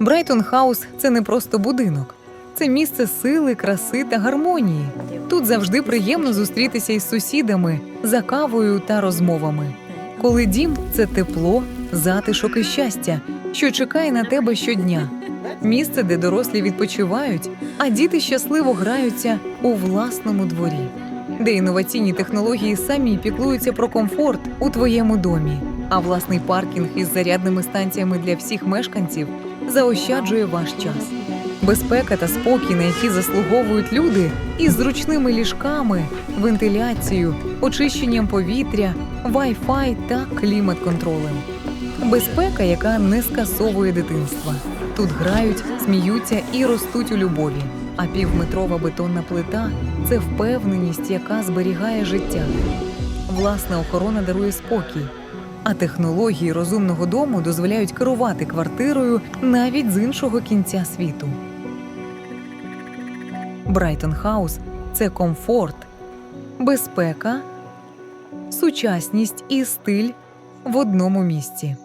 Брайтон Хаус це не просто будинок, це місце сили, краси та гармонії. Тут завжди приємно зустрітися із сусідами за кавою та розмовами. Коли дім це тепло, затишок і щастя, що чекає на тебе щодня. Місце, де дорослі відпочивають, а діти щасливо граються у власному дворі, де інноваційні технології самі піклуються про комфорт у твоєму домі, а власний паркінг із зарядними станціями для всіх мешканців заощаджує ваш час. Безпека та спокій, на які заслуговують люди, із зручними ліжками, вентиляцією, очищенням повітря, Wi-Fi та клімат-контролем. Безпека, яка не скасовує дитинства. Тут грають, сміються і ростуть у любові. А півметрова бетонна плита це впевненість, яка зберігає життя. Власна охорона дарує спокій, а технології розумного дому дозволяють керувати квартирою навіть з іншого кінця світу. Брайтон Хаус це комфорт, безпека, сучасність і стиль в одному місці.